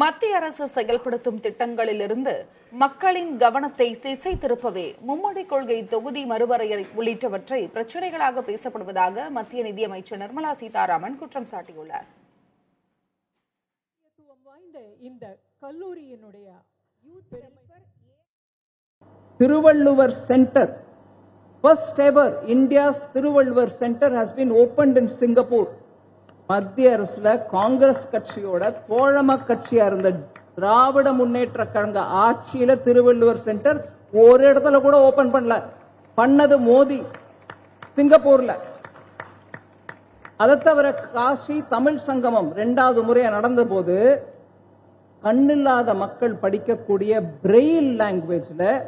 மத்திய அரசு செயல்படுத்தும் திட்டங்களிலிருந்து மக்களின் கவனத்தை திசை திருப்பவே மும்மொழி கொள்கை தொகுதி மறுவரையறை உள்ளிட்டவற்றை பிரச்சனைகளாக பேசப்படுவதாக மத்திய நிதியமைச்சர் நிர்மலா சீதாராமன் குற்றம் சாட்டியுள்ளார். இந்த கல்லூரியினுடைய Thiruvalluvar centre first ever India's Thiruvalluvar centre has been opened in Singapore மத்திய அரசுல காங்கிரஸ் கட்சியோட தோழம கட்சியா இருந்த திராவிட முன்னேற்ற கழக ஆட்சியில திருவள்ளுவர் சென்டர் ஒரு இடத்துல கூட ஓபன் பண்ணல. பண்ணது மோடி. சிங்கப்பூர்ல. அதை தவிர காசி தமிழ் சங்கமம் ரெண்டாவது முறையா நடந்த போது கண்ணில்லாத மக்கள் படிக்கக்கூடிய பிரெயில் லாங்குவேஜ்ல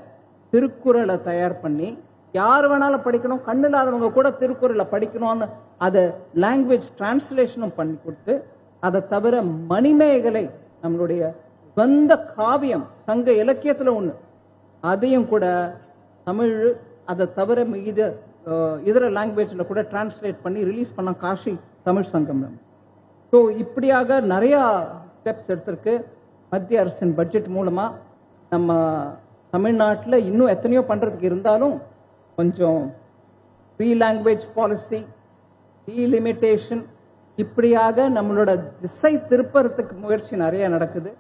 திருக்குறளை தயார் பண்ணி யார் வேணாலும் படிக்கணும். கண்ணு இல்லாதவங்க கூட திருக்குறளை படிக்கணும்னு அதை லாங்குவேஜ் டிரான்ஸ்லேஷனும் பண்ணி கொடுத்து அதை தவிர மணிமேகலை நம்மளுடைய வந்த காவியம் சங்க இலக்கியத்துல ஒண்ணு. அதையும் கூட தமிழ் அதை தவிர மீது இதர லாங்குவேஜ்ல கூட டிரான்ஸ்லேட் பண்ணி ரிலீஸ் பண்ண காஷி தமிழ் சங்கம் ஸோ இப்படியாக நிறையா ஸ்டெப்ஸ் எடுத்திருக்கு. மத்திய அரசின் பட்ஜெட் மூலமா நம்ம தமிழ்நாட்டில் இன்னும் எத்தனையோ பண்றதுக்கு இருந்தாலும் கொஞ்சம் ஃப்ரீ லாங்குவேஜ் பாலிசி டீலிமிட்டேஷன் இப்படியாக நம்மளோட திசை திருப்பறதுக்கு முயற்சி நிறைய நடக்குது.